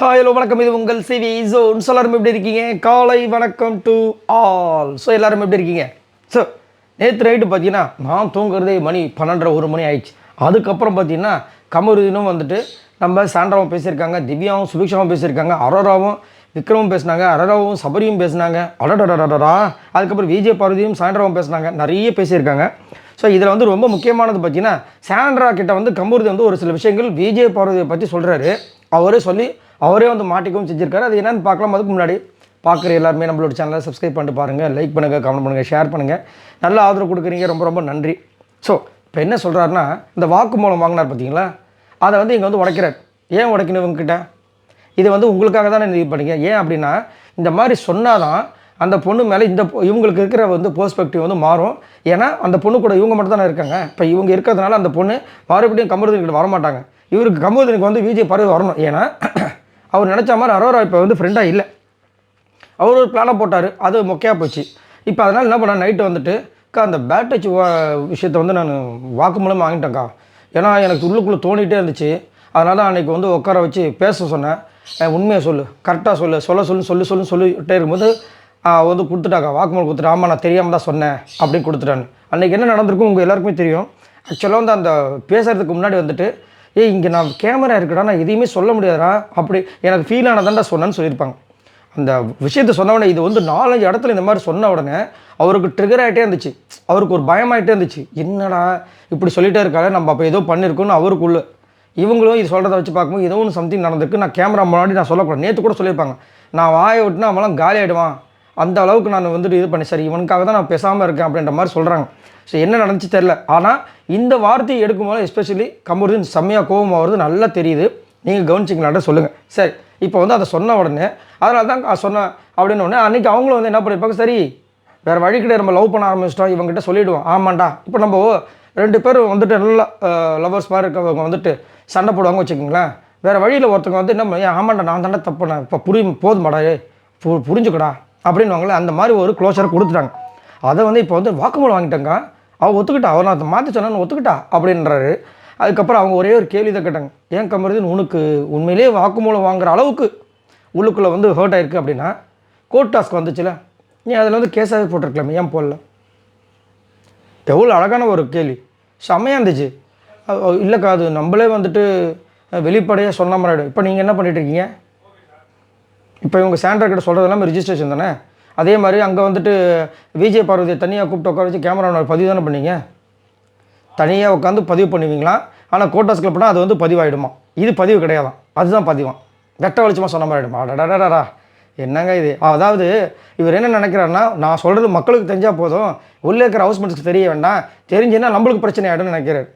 Hi hello வணக்கம். இது உங்கள் சிவி ஜோன் ஸோ எல்லாரும் எப்படி இருக்கீங்க? காலை வணக்கம் டு ஆல் ஸோ எல்லாரும் எப்படி இருக்கீங்க? ஸோ நேற்று நைட்டு பார்த்தீங்கன்னா நான் தூங்குறதே மணி பன்னெண்டரை ஒரு மணி ஆயிடுச்சு. அதுக்கப்புறம் பார்த்தீங்கன்னா கமருதினும் வந்துட்டு நம்ம சாண்ட்ராவும் பேசியிருக்காங்க திவ்யாவும் சுபிக்ஷாவும் பேசியிருக்காங்க அரோராவும் விக்ரமும் பேசினாங்க அரராவும் சபரியும் பேசினாங்க அடடடடடா அதுக்கப்புறம் விஜய் பார்வதியும் சாண்டராவும் பேசினாங்க நிறைய பேசியிருக்காங்க. ஸோ இதில் வந்து ரொம்ப முக்கியமானது பார்த்தீங்கன்னா சாண்ட்ரா கிட்ட வந்து கம்பூர்தி வந்து ஒரு சில விஷயங்கள் விஜய் பார்வதியை பற்றி சொல்கிறாரு அவரே சொல்லி அவரே வந்து மாட்டிக்கவும் செஞ்சிருக்காரு. அது என்னென்னு பார்க்கலாம். அதுக்கு முன்னாடி பார்க்குற எல்லாருமே நம்மளோட சேனலை சப்ஸ்கிரைப் பண்ணிட்டு பாருங்கள் லைக் பண்ணுங்கள் கமெண்ட் பண்ணுங்கள் ஷேர் பண்ணுங்கள் நல்ல ஆதரவு கொடுக்குறீங்க. ரொம்ப ரொம்ப நன்றி. ஸோ இப்போ என்ன சொல்கிறாருன்னா இந்த வாக்குமூலம் வாங்கினார் பார்த்தீங்களா அதை வந்து இங்கே வந்து உடைக்கிறார். ஏன் உடைக்கணும் இவங்ககிட்ட? இது வந்து உங்களுக்காக தானே இது பண்ணிங்க? ஏன் அப்படின்னா இந்த மாதிரி சொன்னாதான் அந்த பொண்ணு மேலே இந்த பொ- இவங்களுக்கு இருக்கிற வந்து பெர்ஸ்பெக்டிவ் வந்து மாறும். ஏன்னா அந்த பொண்ணு கூட இவங்க மட்டும் தானே இருக்காங்க. இப்போ இவங்க இருக்கிறதுனால அந்த பொண்ணு மறுபடியும் கமருதனுக்கு வரமாட்டாங்க இவருக்கு கமருதனுக்கு வந்து விஜய் பறவை வரணும். ஏன்னா அவர் நினச்ச மாதிரி அரோரா இப்போ வந்து ஃப்ரெண்டாக இல்லை. அவர் ஒரு பிளானை போட்டார். அது மொக்கையாக போச்சு. இப்போ அதனால் என்ன பண்ணேன் நைட்டு வந்துட்டு அக்கா அந்த பேட் டச் விஷயத்தை வந்து நான் வாக்கு மூலமாக வாங்கிட்டேன்க்கா. ஏன்னா எனக்கு உள்ளுக்குள்ளே தோணிகிட்டே இருந்துச்சு. அதனால் அன்றைக்கி வந்து உட்கார வச்சு பேச சொன்னேன். உண்மையை சொல்லு. கரெக்டாக சொல்லு. சொல்ல சொல்லு சொல்லு சொல்லு சொல்லிட்டே இருக்கும்போது வந்து கொடுத்துட்டாக்கா. வாக்குமூலம் கொடுத்துட்டு. ஆமாம் நான் தெரியாமல் தான் சொன்னேன். அப்படின்னு கொடுத்துட்டான்னு அன்றைக்கி என்ன நடந்திருக்கும் உங்கள் எல்லாருக்குமே தெரியும். ஆக்சுவலாக வந்து அந்த பேசுகிறதுக்கு முன்னாடி வந்துட்டு ஏய் இங்கே நான் கேமரா இருக்குடா நான் எதையுமே சொல்ல முடியாதுடா. அப்படி எனக்கு ஃபீல் ஆனதான்டா சொன்னேன்னு சொல்லியிருப்பாங்க. அந்த விஷயத்த சொன்ன உடனே இது வந்து நாலஞ்சு இடத்துல இந்த மாதிரி சொன்ன உடனே அவருக்கு ட்ரிகர் ஆகிட்டே இருந்துச்சு. அவருக்கு ஒரு பயமாயிட்டே இருந்துச்சு. என்னடா இப்படி சொல்லிகிட்டே இருக்காரு நம்ம அப்போ ஏதோ பண்ணியிருக்கோன்னு அவருக்குள்ள. இவங்களும் இது சொல்கிறத வச்சு பார்க்கும்போது ஏதோ ஒன்று சம்திங் நடந்திருக்கு. நான் கேமரா முன்னாடி நான் சொல்லக்கூடாது. நேற்று கூட சொல்லியிருப்பாங்க. நான் வாயை விட்டுனா அவன்லாம் காலி ஆகிடுவான் அந்த அளவுக்கு நான் வந்துட்டு இது பண்ணி சரி இவனுக்காக தான் நான் பேசாமல் இருக்கேன் அப்படின்ற மாதிரி சொல்கிறாங்க ஸோ என்ன நடந்துச்சு தெரில ஆனால் இந்த வார்த்தையை எடுக்கும்போது எஸ்பெஷலி கமருதீன் செம்மையாக கோபம் ஆகிறது நல்லா தெரியுது. நீங்கள் கவனிச்சிங்களாட்ட சொல்லுங்கள் சரி இப்போ வந்து அதை சொன்ன உடனே அதனால தான் நான் சொன்னேன் அப்படின்னு உடனே அன்றைக்கி அவங்களும் வந்து என்ன பண்ணியிருப்பாங்க சரி வேறு வழி கிடையாது நம்ம லவ் பண்ண ஆரம்பிச்சிட்டோம் இவங்ககிட்ட சொல்லிவிடுவோம் ஆமாண்டா. இப்போ நம்ம ரெண்டு பேரும் வந்துட்டு நல்லா லவர்ஸ் மாதிரி இருக்கவங்க வந்துட்டு சண்டை போடுவாங்க வச்சுக்கோங்களேன். வேறு வழியில் ஒருத்தவங்க வந்து என்ன பண்ணி, ஆமாண்டா நான் தாண்டா தப்பு பண்ணேன். இப்போ புரியும் போதுமாடா பு புரிஞ்சுக்கடா. அப்படின்னுவாங்களே அந்த மாதிரி ஒரு க்ளோஷர் கொடுத்துட்டாங்க. அதை வந்து இப்போ வந்து வாக்குமூலம் வாங்கிட்டாங்க அவள் ஒத்துக்கிட்டா அவர் நான் மாற்றி சொன்னேன்னு ஒத்துக்கிட்டா அப்படின்றாரு. அதுக்கப்புறம் அவங்க ஒரே ஒரு கேள்வி தான் கேட்டாங்க ஏன் கமருதீன் உனக்கு உண்மையிலேயே வாக்குமூலம் வாங்குற அளவுக்கு உள்ளுக்குள்ளே வந்து ஹர்ட் ஆயிருக்கு அப்படின்னா கோர்ட் டாஸ்க் வந்துச்சுல நீ அதில் வந்து கேஸாகவே போட்டிருக்கலாமே ஏன் போடல? எவ்வளோ அழகான ஒரு கேள்வி. செம்மையாக இருந்துச்சு. இல்லைக்கா அது நம்மளே வந்துட்டு வெளிப்படையாக சொன்ன மாதிரி இப்போ நீங்கள் என்ன பண்ணிட்டு இருக்கீங்க? இப்போ இவங்க சாண்ட்ரா கிட்ட சொல்கிறது எல்லாமே ரிஜிஸ்ட்ரேஷன் தானே? அதே மாதிரி அங்கே வந்துட்டு விஜய் பார்வதியை தனியாக கூப்பிட்டு உட்கார வச்சு கேமரா பதிவு தானே பண்ணீங்க? தனியாக உட்காந்து பதிவு பண்ணுவீங்களா? ஆனால் கோட்டாஸ் கிளப் அது வந்து பதிவாயிடுமா? இது பதிவு கிடையாதான். அதுதான் பதிவான் வெட்ட வெளிச்சமாக சொன்ன மாதிரி ஆகிடுமா அடடடடா என்னங்க இது? அதாவது இவர் என்ன நினைக்கிறாருன்னா நான் சொல்கிறது மக்களுக்கு தெரிஞ்சால் போதும். உள்ளே இருக்கிற ஹவுஸ்மெண்ட்ஸ்க்கு தெரிய வேண்டாம். தெரிஞ்சுன்னா நம்மளுக்கு பிரச்சனை ஆகிடும்னு நினைக்கிறார்.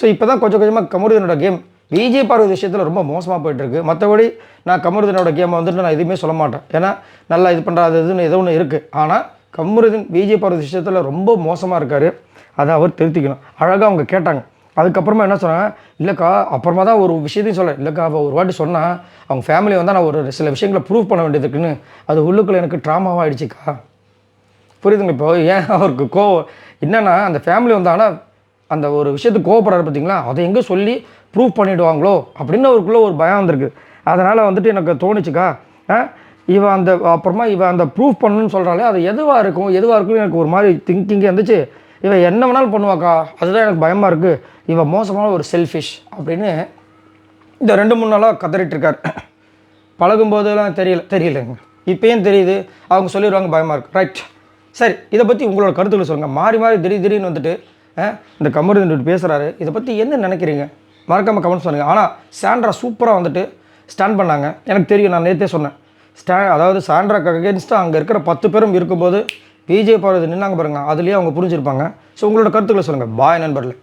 ஸோ இப்போ தான் கொஞ்சம் கொஞ்சமாக கமுருதனோட கேம் விஜய் பார்வதி விஷயத்தில் ரொம்ப மோசமாக போயிட்டுருக்கு. மற்றபடி நான் கமருதனோட கேமை வந்துட்டு நான் எதுவுமே சொல்ல மாட்டேன். ஏன்னா நல்லா இது பண்ணுறது இதுன்னு ஏதோ ஒன்று இருக்குது ஆனால் கமருதன் விஜய் பார்வதி விஷயத்தில் ரொம்ப மோசமாக இருக்கார். அதை அவர் திருத்திக்கணும். அழகாக அவங்க கேட்டாங்க. அதுக்கப்புறமா என்ன சொன்னாங்க? இல்லைக்கா அப்புறமா தான் ஒரு விஷயத்தையும் சொல்ல. இல்லைக்கா அவள் ஒரு வாட்டி சொன்னால் அவங்க ஃபேமிலி வந்தால் நான் ஒரு சில விஷயங்களை ப்ரூவ் பண்ண வேண்டியது இருக்குன்னு. அது உள்ளுக்குள்ளே எனக்கு ட்ராமாவாக ஆயிடுச்சுக்கா. புரியுதுங்க இப்போ? ஏன் அவருக்கு கோவம்? என்னென்னா அந்த ஃபேமிலி வந்தாங்கன்னா அந்த ஒரு விஷயத்துக்கு கோவப்படுறாரு பார்த்தீங்களா அதை எங்கே சொல்லி ப்ரூவ் பண்ணிவிடுவாங்களோ அப்படின்னு அவருக்குள்ளே ஒரு பயம் வந்திருக்கு. அதனால் வந்துட்டு எனக்கு தோணுச்சுக்கா ஆ, இவன் அந்த அப்புறமா இவன் அந்த ப்ரூவ் பண்ணணும்னு சொல்கிறாலே அது எதுவாக இருக்கும் எதுவாக இருக்கும் எனக்கு ஒரு மாதிரி திங்கிங்கே இருந்துச்சு. இவன் என்ன வேணாலும் பண்ணுவாக்கா? அதுதான் எனக்கு பயமாக இருக்குது இவன் மோசமான ஒரு செல்ஃபிஷ் அப்படின்னு இந்த ரெண்டு மூணு நாளாக கதறிட்டுருக்கார் பழகும்போதெல்லாம் தெரியல தெரியலங்க. இப்போயும் தெரியுது. அவங்க சொல்லிடுவாங்க பயமாக இருக்கு. ரைட் சரி இதை பற்றி உங்களோட கருத்துக்களை சொல்லுங்கள் மாறி மாறி திடீர் திடீர்னு வந்துட்டு இந்த கமருதன் பேசுகிறாரு இதை பற்றி என்ன நினைக்கிறீங்க? மறக்காமல் கமெண்ட்ஸ் பண்ணுங்கள் ஆனால் சாண்ட்ரா சூப்பராக வந்துட்டு ஸ்டாண்ட் பண்ணாங்க. எனக்கு தெரியும் நான் நேற்றே சொன்னேன். ஸ்டா அதாவது சாண்ட்ரா அகேன்ஸ்டாக அங்கே இருக்கிற பத்து பேரும் இருக்கும்போது பிஜே பாரதி நின்னாங்க பாருங்க. அதுலேயே அவங்க புரிஞ்சிருப்பாங்க. ஸோ உங்களோட கருத்துக்களை சொல்லுங்கள் பாய் நண்பர்களே.